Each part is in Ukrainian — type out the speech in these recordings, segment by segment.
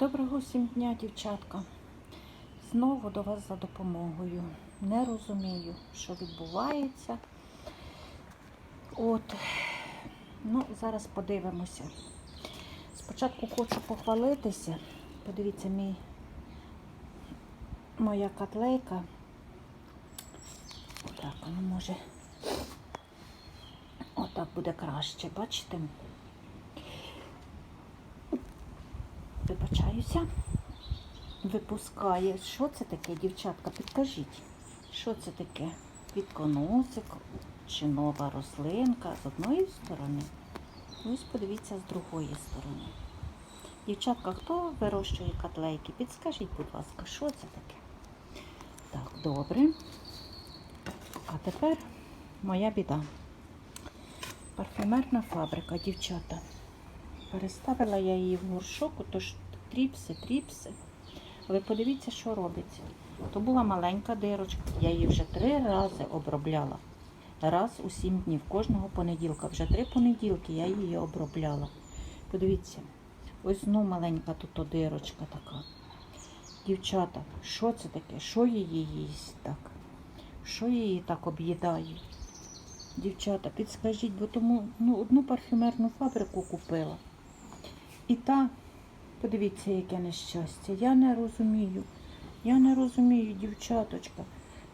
Доброго всім дня, дівчатка. Знову до вас за допомогою. Не розумію, що відбувається. От, ну, зараз подивимося. Спочатку хочу похвалитися. Подивіться, мій, моя котлейка. Так, воно може. Отак буде краще, бачите? Вибачаюся. Випускає. Що це таке, дівчатка? Підкажіть, що це таке? Квітконосик чи нова рослинка з одної сторони? Ось подивіться з другої сторони. Дівчатка, хто вирощує котлейки? Підскажіть, будь ласка, що це таке? Так, добре. А тепер моя біда. Парфюмерна фабрика, дівчата. Переставила я її в горшок, тож тріпси, тріпси. Ви подивіться, що робиться. То була маленька дирочка. Я її вже три рази обробляла. Раз у сім днів, кожного понеділка. Вже три понеділки я її обробляла. Подивіться, ось знову маленька тут дирочка така. Дівчата, що це таке? Що її їсть так? Що її так об'їдає? Дівчата, підскажіть, бо тому ну, одну парфюмерну фабрику купила. І та, подивіться, яке нещастя. Я не розумію. Я не розумію, дівчаточка.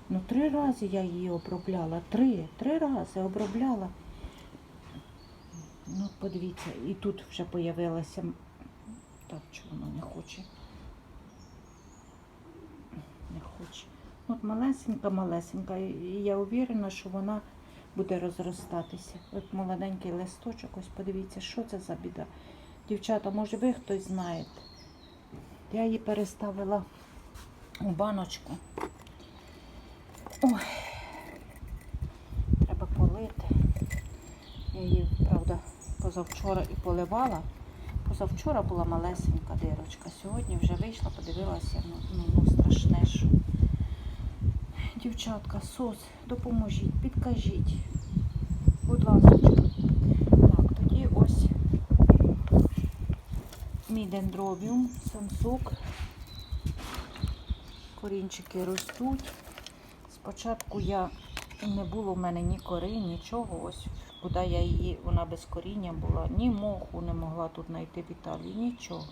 Ну, три рази я її обробляла. Три, три рази обробляла. Ну, подивіться, і тут вже появилася. Так, чого вона не хоче? Не хоче. От малесенька, малесенька. І я уверена, що вона буде розростатися. От молоденький листочок, ось подивіться, що це за біда. Дівчата, може ви хтось знаєте? Я її переставила у баночку. Ой, треба полити. Я її, правда, позавчора і поливала. Позавчора була малесенька дирочка. Сьогодні вже вийшла, подивилася, ну, ну, ну страшне що. Дівчатка, сос, допоможіть, підкажіть. Будь ласка. Так, тоді ось мій дендробіум, сансук. Корінчики ростуть. Спочатку я не було в мене ні кори, нічого. Ось куди я її, вона без коріння була, ні моху не могла тут знайти в Італії, нічого.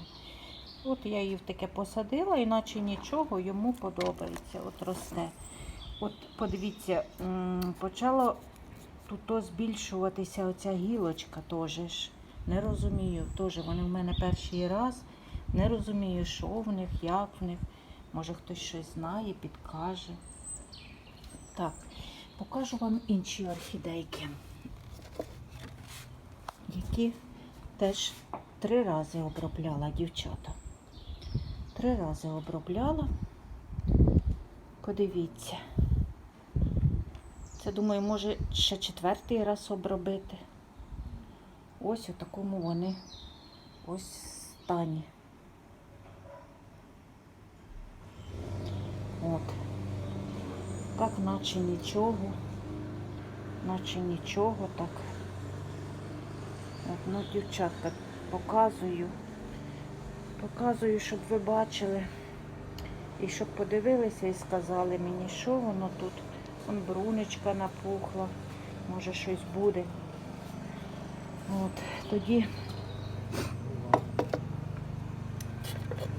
От я її таке посадила, іначе нічого йому подобається. От росте. От подивіться, м, почало тут збільшуватися оця гілочка теж. Не розумію, теж вони в мене перший раз. Не розумію, що в них, як в них. Може хтось щось знає, підкаже. Так, покажу вам інші орхідейки, які теж три рази обробляла дівчата. Три рази обробляла. Подивіться. Це, думаю, може ще четвертий раз обробити. Ось у такому вони ось стані. От. Так, наче нічого. Наче нічого так. От, ну, дівчатка, показую. Показую, щоб ви бачили. І щоб подивилися і сказали мені, що воно тут. Вон брунечка напухла, може щось буде. От, тоді,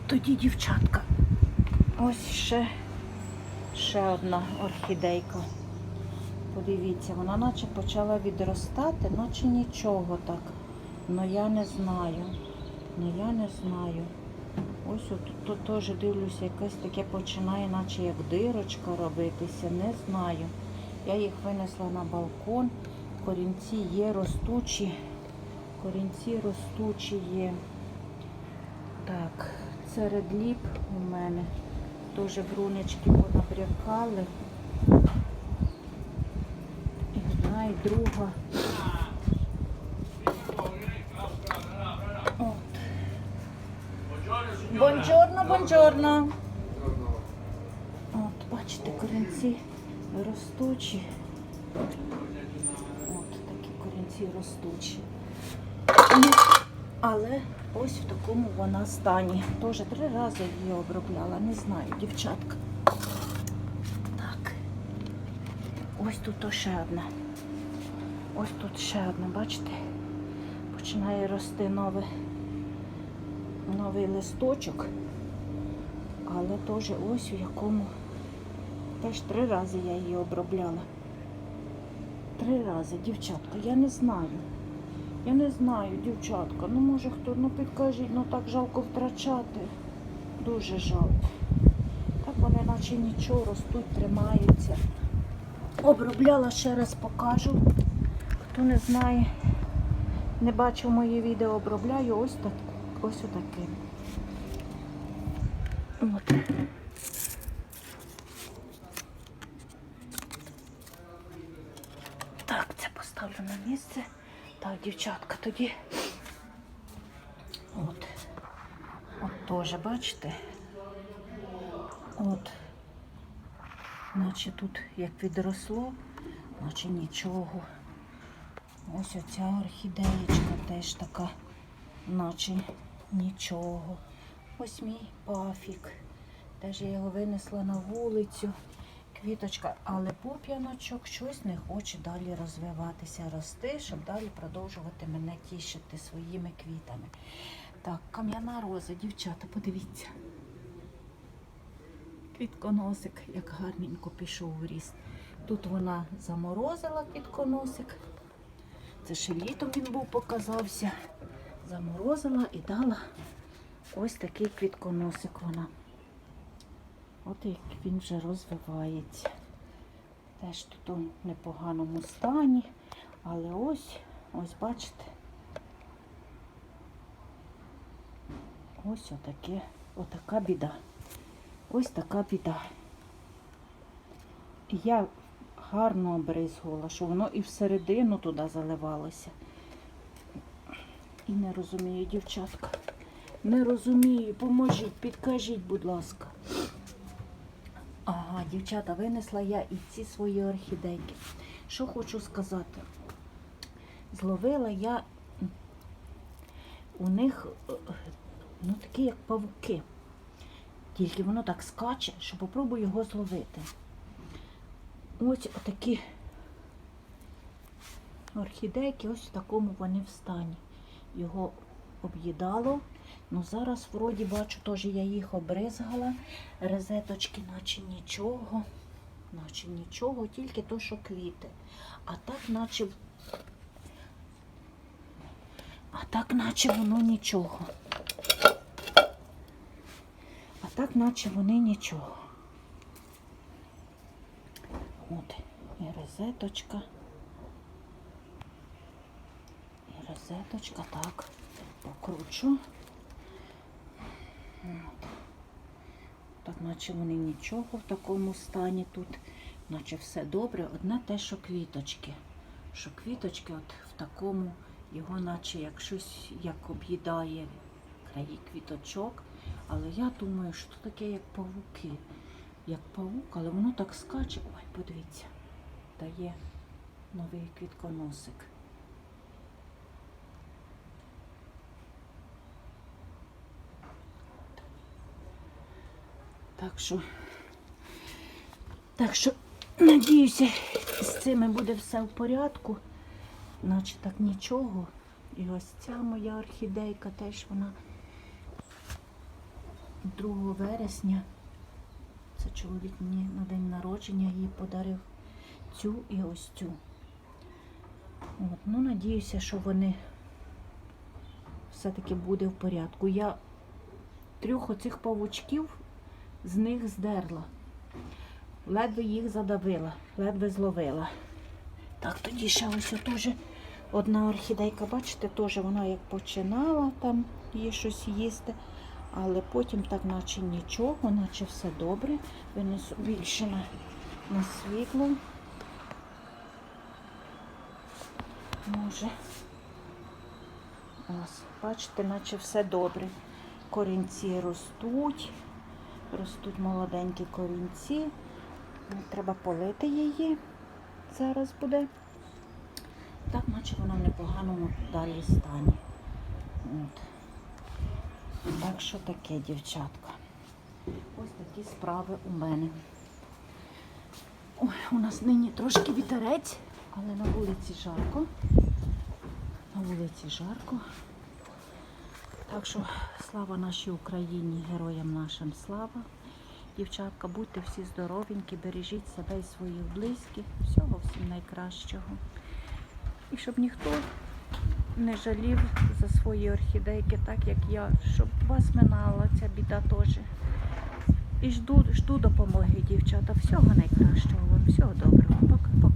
тоді дівчатка. Ось ще, ще одна орхідейка. Подивіться, вона наче почала відростати, наче нічого так. Ну я не знаю. Ну я не знаю. Ось от тут теж дивлюся, якесь таке починає, наче як дирочка робитися, не знаю. Я їх винесла на балкон. Корінці є ростучі. Корінці ростучі є. Так, серед ліп у мене теж брунечки понабрякали. І одна, і друга. Бонджорно, бонджорно. От, бачите, корінці ростучі. От такі корінці ростучі. Але ось в такому вона стані. Теж три рази її обробляла, не знаю, дівчатка. Так. Ось тут ще одна. Ось тут ще одна, бачите? Починає рости нове, новий листочок. Але теж ось у якому теж три рази я її обробляла. Три рази, дівчатка, я не знаю. Я не знаю, дівчатка. Ну може хто, ну підкажіть, ну так жалко втрачати. Дуже жалко. Так вони наче нічого ростуть, тримаються. Обробляла ще раз покажу. Хто не знає, не бачив моє відео, обробляю ось так, ось отаким. От. Так, це поставлю на місце. Так, дівчатка, тоді. От. От теж, бачите? От. Наче тут як відросло, наче нічого. Ось оця орхідеєчка теж така, наче нічого. Ось мій пафік. Теж я його винесла на вулицю. Квіточка, але пуп'яночок щось не хоче далі розвиватися, рости, щоб далі продовжувати мене тішити своїми квітами. Так, кам'яна роза, дівчата, подивіться. Квітконосик, як гарненько пішов у ріст. Тут вона заморозила квітконосик. Це ще літом він був показався. Заморозила і дала ось такий квітконосик вона. От як він вже розвивається. Теж тут у непоганому стані. Але ось, ось бачите, ось отаке, отака біда. Ось така біда. Я гарно обризгувала, що воно і всередину туди заливалося. І не розумію, дівчатка. Не розумію, поможіть, підкажіть, будь ласка. Дівчата, винесла я і ці свої орхідейки. Що хочу сказати? Зловила я у них ну, такі, як павуки. Тільки воно так скаче, що попробую його зловити. Ось такі орхідейки, ось в такому вони в стані. Його об'їдало. Ну зараз вроді бачу, теж я їх обризгала. Резеточки, наче нічого. Наче нічого, тільки то, що квіти. А так, наче. А так, наче воно нічого. А так, наче вони нічого. От, і розеточка. І розеточка, так, покручу. От. Так, наче вони нічого в такому стані тут, наче все добре. Одне те, що квіточки. Що квіточки от в такому, його наче як щось як об'їдає краї квіточок. Але я думаю, що це таке, як павуки. Як павук, але воно так скаче. Ой, подивіться, дає новий квітконосик. Так що, так що, надіюся, з цими буде все в порядку. Наче так нічого. І ось ця моя орхідейка теж вона 2 вересня. Це чоловік мені на день народження їй подарив цю і ось цю. От, ну, надіюся, що вони все-таки буде в порядку. Я трьох оцих павучків з них здерла. Ледве їх задавила, ледве зловила. Так, тоді ще ось теж одна орхідейка, бачите, теж вона як починала там їй щось їсти, але потім так наче нічого, наче все добре. Винесу більше на, на світло. Може. Ось, бачите, наче все добре. Корінці ростуть. Ростуть молоденькі корінці. Треба полити її. Зараз буде. Так, наче вона в непоганому далі стані. От. Так що таке, дівчатка. Ось такі справи у мене. Ой, у нас нині трошки вітерець, але на вулиці жарко. На вулиці жарко. Так що слава нашій Україні, героям нашим слава. Дівчатка, будьте всі здоровенькі, бережіть себе і своїх близьких. Всього всім найкращого. І щоб ніхто не жалів за свої орхідейки, так як я, щоб вас минала ця біда теж. І жду, жду допомоги, дівчата. Всього найкращого вам, всього доброго. Пока-пока.